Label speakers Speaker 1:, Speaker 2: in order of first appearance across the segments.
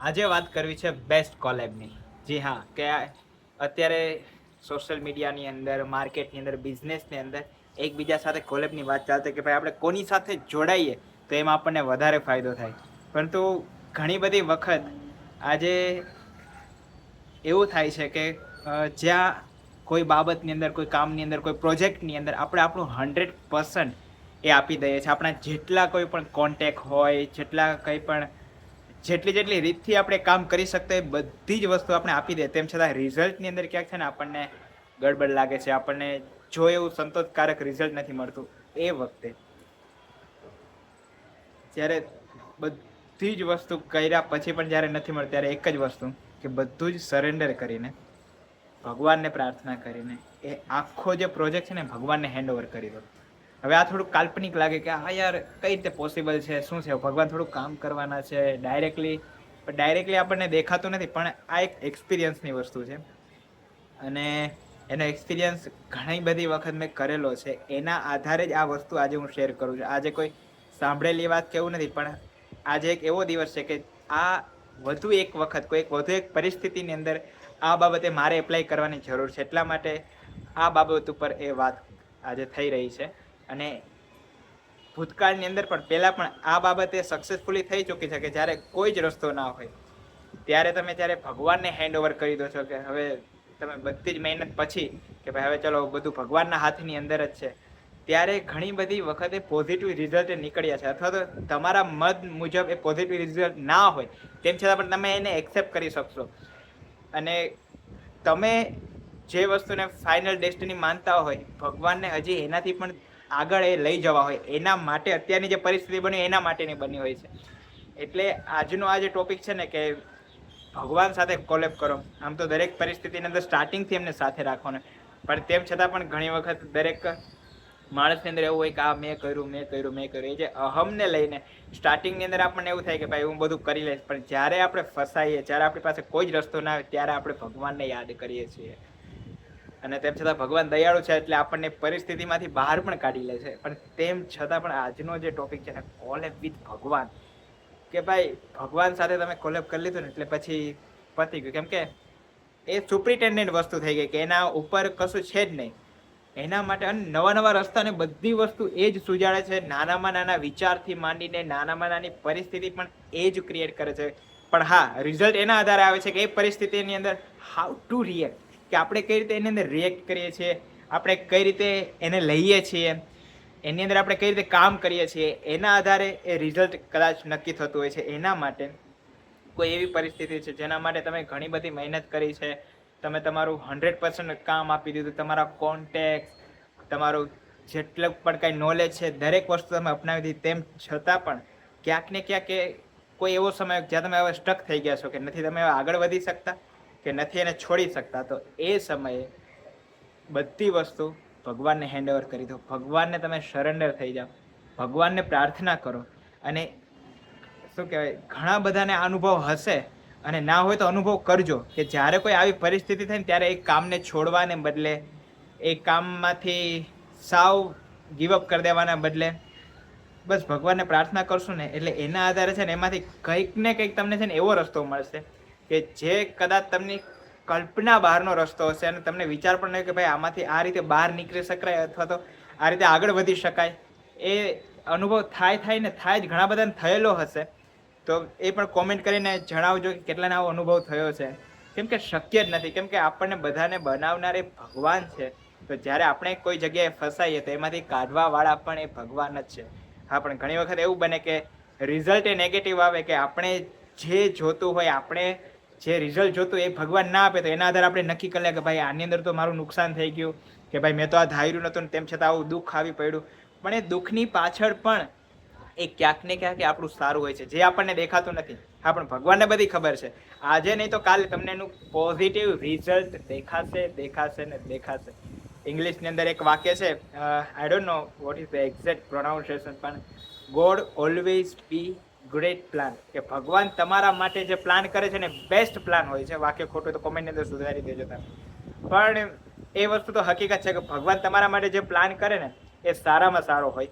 Speaker 1: આજે વાત કરવી છે બેસ્ટ કોલેબની જી હા, કે અત્યારે સોશિયલ મીડિયાની અંદર માર્કેટની અંદર બિઝનેસની અંદર એકબીજા સાથે કોલેબની વાત ચાલતી કે ભાઈ આપણે કોની સાથે જોડાઈએ, તો એમાં આપણને વધારે ફાયદો થાય. પરંતુ ઘણી બધી વખત આજે એવું થાય છે કે જ્યાં કોઈ બાબતની અંદર, કોઈ કામની અંદર, કોઈ પ્રોજેક્ટની અંદર આપણે આપણું હંડ્રેડ પર્સન્ટ એ આપી દઈએ છીએ. આપણા જેટલા કોઈ પણ કોન્ટેક હોય, જેટલા કંઈ પણ જેટલી જેટલી રીતથી આપણે કામ કરી શકતા એ બધી જ વસ્તુ આપણે આપી દે. તેમ છતાં રિઝલ્ટની અંદર ક્યાંક છે ને આપણને ગડબડ લાગે છે, આપણને જો એવું સંતોષકારક રિઝલ્ટ નથી મળતું એ વખતે. જ્યારે બધી જ વસ્તુ કર્યા પછી પણ જ્યારે નથી મળતી ત્યારે એક જ વસ્તુ કે બધું જ સરેન્ડર કરીને, ભગવાનને પ્રાર્થના કરીને એ આખો જે પ્રોજેક્ટ છે ને ભગવાનને હેન્ડ ઓવર કરી દો. હવે આ થોડુંક કાલ્પનિક લાગે કે આ યાર, કઈ રીતે પોસિબલ છે? શું છે? ભગવાન થોડું કામ કરવાના છે ડાયરેક્ટલી પણ ડાયરેક્ટલી આપણને દેખાતું નથી, પણ આ એક એક્સપિરિયન્સની વસ્તુ છે. અને એનો એક્સપિરિયન્સ ઘણી બધી વખત મેં કરેલો છે. એના આધારે જ આ વસ્તુ આજે હું શેર કરું છું. આજે કોઈ સાંભળેલી વાત કેવું નથી, પણ આજે એક એવો દિવસ છે કે આ વધુ એક વખત, કોઈ વધુ એક પરિસ્થિતિની અંદર આ બાબતે મારે એપ્લાય કરવાની જરૂર છે. એટલા માટે આ બાબત ઉપર એ વાત આજે થઈ રહી છે. અને ભૂતકાળની અંદર પણ પહેલાં પણ આ બાબતે સક્સેસફુલી થઈ ચૂકી છે કે જ્યારે કોઈ જ રસ્તો ના હોય, ત્યારે તમે જ્યારે ભગવાનને હેન્ડ ઓવર કરી દો છો કે હવે તમે બધી જ મહેનત પછી કે ભાઈ હવે ચલો બધું ભગવાનના હાથની અંદર જ છે, ત્યારે ઘણી બધી વખતે પોઝિટિવ રિઝલ્ટ નીકળ્યા છે. અથવા તો તમારા મત મુજબ એ પોઝિટિવ રિઝલ્ટ ના હોય, તેમ છતાં પણ તમે એને એક્સેપ્ટ કરી શકશો. અને તમે જે વસ્તુને ફાઇનલ ડેસ્ટિની માનતા હોય, ભગવાનને હજી એનાથી પણ આગળ એ લઈ જવા હોય. એના માટે અત્યારની જે પરિસ્થિતિ બની એના માટેની બની હોય છે. એટલે આજનો આ જે ટોપિક છે ને કે ભગવાન સાથે કોલેપ કરો. આમ તો દરેક પરિસ્થિતિની અંદર સ્ટાર્ટિંગથી એમને સાથે રાખવાનું. પણ તેમ છતાં પણ ઘણી વખત દરેક માણસની અંદર એવું હોય કે, આ મેં કર્યું મેં કર્યું મેં કર્યું. એ જે અહમને લઈને સ્ટાર્ટિંગની અંદર આપણને એવું થાય કે, ભાઈ, હું બધું કરી લઈશ. પણ જ્યારે આપણે ફસાઈએ, જ્યારે આપણી પાસે કોઈ જ રસ્તો ના આવે ત્યારે આપણે ભગવાનને યાદ કરીએ છીએ. અને તેમ છતાં ભગવાન દયાળુ છે એટલે આપણને પરિસ્થિતિમાંથી બહાર પણ કાઢી લે છે. પણ તેમ છતાં પણ આજનો જે ટોપિક છે ને કોલેબ વિથ ભગવાન. કે ભાઈ, ભગવાન સાથે તમે કોલેબ કરી લીધું ને, એટલે પછી પતી ગયું. કેમ કે એ સુપ્રિટેન્ડન્ટ વસ્તુ થઈ ગઈ કે એના ઉપર કશું છે જ નહીં. એના માટે અને નવા નવા રસ્તાને બધી વસ્તુ એ જ સુજાડે છે. નાનામાં નાના વિચારથી માંડીને નાનામાં નાની પરિસ્થિતિ પણ એ જ ક્રિએટ કરે છે. પણ હા રિઝલ્ટ એના આધારે આવે છે કે એ પરિસ્થિતિની અંદર હાઉ ટુ રિએક્ટ કે આપણે કઈ રીતે એની અંદર રિએક્ટ કરીએ છીએ, આપણે કઈ રીતે એને લઈએ છીએ, એની અંદર આપણે કઈ રીતે કામ કરીએ છીએ, એના આધારે એ રિઝલ્ટ કદાચ નક્કી થતું હોય છે. એના માટે કોઈ એવી પરિસ્થિતિ છે જેના માટે તમે ઘણી બધી મહેનત કરી છે. તમે તમારું હંડ્રેડ પર્સન્ટ કામ આપી દીધું, તમારા કોન્ટેક્ટ તમારું જેટલું પણ કાંઈ નોલેજ છે, દરેક વસ્તુ તમે અપનાવી દીધી, તેમ છતાં પણ ક્યાંક ને ક્યાંક કોઈ એવો સમય જ્યાં તમે હવે સ્ટક થઈ ગયા છો કે નથી તમે આગળ વધી શકતા? કે નથી એને છોડી શકતા, તો એ સમયે બધી વસ્તુ ભગવાનને હેન્ડઓવર કરી દો. ભગવાનને તમે સરેન્ડર થઈ જાઓ. ભગવાનને પ્રાર્થના કરો. અને શું કહેવાય, ઘણા બધાને અનુભવ હશે અને ના હોય તો અનુભવ કરજો કે જ્યારે કોઈ આવી પરિસ્થિતિ થાય ને ત્યારે એ કામને છોડવાને બદલે, એ કામમાંથી સાવ ગીવઅપ કરી દેવાના બદલે, બસ ભગવાનને પ્રાર્થના કરશું ને એટલે એના આધારે છે ને એમાંથી કંઈક ને કંઈક તમને છે ને એવો રસ્તો મળશે. કે જે કદાચ તમને કલ્પના બહારનો રસ્તો હશે અને તમને વિચાર પણ નહીં કે ભાઈ આમાંથી આ રીતે બહાર નીકળી શકાય અથવા તો આ રીતે આગળ વધી શકાય. એ અનુભવ થાય થાય ને થાય જ ઘણા બધાને થયેલો હશે. તો એ પણ કોમેન્ટ કરીને જણાવજો કે કેટલાને આવો અનુભવ થયો છે. કેમ કે શક્ય જ નથી. કેમ કે આપણને બધાને બનાવનાર એ ભગવાન છે. તો જ્યારે આપણે કોઈ જગ્યાએ ફસાઈએ તો એમાંથી કાઢવાવાળા પણ એ ભગવાન જ છે. હા, પણ ઘણી વખત એવું બને કે રિઝલ્ટ એ નેગેટિવ આવે કે આપણે જે જોતું હોય, આપણે જે રિઝલ્ટ જોતું એ ભગવાન ના આપે તો એના આધારે આપણે નક્કી કરી કે ભાઈ આની અંદર તો મારું નુકસાન થઈ ગયું, કે ભાઈ મેં તો આ ધાર્યું નહોતું તેમ છતાં આવું દુઃખ આવી પડ્યું. પણ એ દુઃખની પાછળ પણ એ ક્યાંક ને ક્યાંક આપણું સારું હોય છે, જે આપણને દેખાતું નથી. હા, પણ ભગવાનને બધી ખબર છે. આજે નહીં તો કાલે તમને એનું પોઝિટિવ રિઝલ્ટ દેખાશે દેખાશે ને દેખાશે. ઇંગ્લિશની અંદર એક વાક્ય છે I don't know what is the exact pronunciation પણ God always be great plan કે ભગવાન તમારા માટે જે પ્લાન કરે છે ને બેસ્ટ પ્લાન હોય છે. વાક્ય ખોટું તો કોમેન્ટની અંદર સુધારી દેજો તમે. પણ એ વસ્તુ તો હકીકત છે કે ભગવાન તમારા માટે જે પ્લાન કરે ને, એ સારામાં સારો હોય.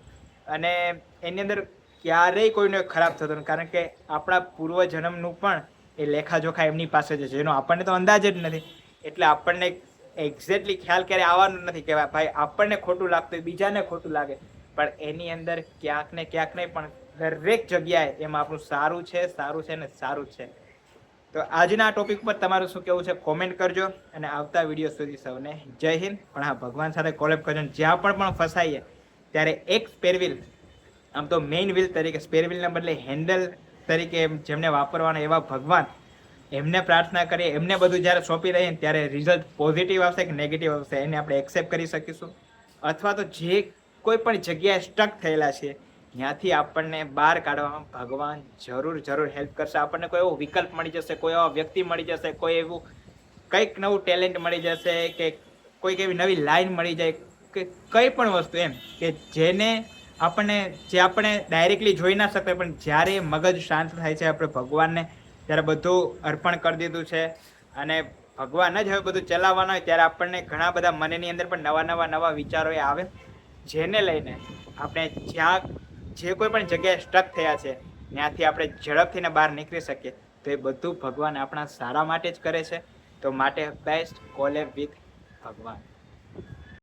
Speaker 1: અને એની અંદર ક્યારેય કોઈનો ખરાબ થતો નથી. કારણ કે આપણા પૂર્વજન્મનું પણ એ લેખાજોખા એમની પાસે છે. જેનો આપણને તો અંદાજ જ નથી. એટલે આપણને એક્ઝેક્ટલી ખ્યાલ ક્યારે આવવાનો નથી કે ભાઈ, આપણને ખોટું લાગતું હોય, બીજાને ખોટું લાગે. પણ એની અંદર ક્યાંક ને ક્યાંક નહીં, પણ દરેક જગ્યાએ એમાં આપણું સારું છે સારું છે ને સારું છે. તો આજના ટોપિક પર તમારું શું કેવું છે કોમેન્ટ કરજો અને આવતા વીડિયો સુધી સૌને જય હિન્દ. પણ હા, ભગવાન સાથે કોલેબ કરજો જ્યાં પણ પણ ફસાઈએ, ત્યારે એક સ્પેર વ્હીલ આમ તો મેઇન વ્હીલ તરીકે સ્પેર વ્હીલના બદલે હેન્ડલ તરીકે જેમને વાપરવાના એવા ભગવાન, એમને પ્રાર્થના કરીએ, એમને બધું જ્યારે સોંપી રહીએ ત્યારે રિઝલ્ટ પોઝિટિવ આવશે કે નેગેટિવ આવશે, એને આપણે એક્સેપ્ટ કરી શકીશું. અથવા તો જે કોઈ પણ જગ્યાએ સ્ટક થયેલા છે ત્યાંથી આપણને બહાર કાઢવામાં ભગવાન જરૂર જરૂર હેલ્પ કરશે. આપણને કોઈ એવો વિકલ્પ મળી જશે, કોઈ એવા વ્યક્તિ મળી જશે, કોઈ એવું કંઈક નવું ટેલેન્ટ મળી જશે કે કોઈક એવી નવી લાઈન મળી જાય, કે કંઈ પણ વસ્તુ એમ, કે જેને આપણને, જે આપણે ડાયરેક્ટલી જોઈ ના શકતા, પણ જ્યારે મગજ શાંત થાય છે, આપણે ભગવાનને ત્યારે બધું અર્પણ કરી દીધું છે. અને ભગવાન જ હવે બધું ચલાવવાના હોય, ત્યારે આપણને ઘણા બધા મનની અંદર પણ નવા નવા નવા વિચારો આવે. જેને લઈને આપણે જ્યાં જે કોઈ પણ જગ્યાએ સ્ટક થયા છે, ત્યાંથી આપણે ઝડપથી ને બહાર નીકળી શકીએ, તો એ બધું ભગવાન આપણા સારા માટે જ કરે છે. તો માટે બેસ્ટ કોલેબ વિથ ભગવાન.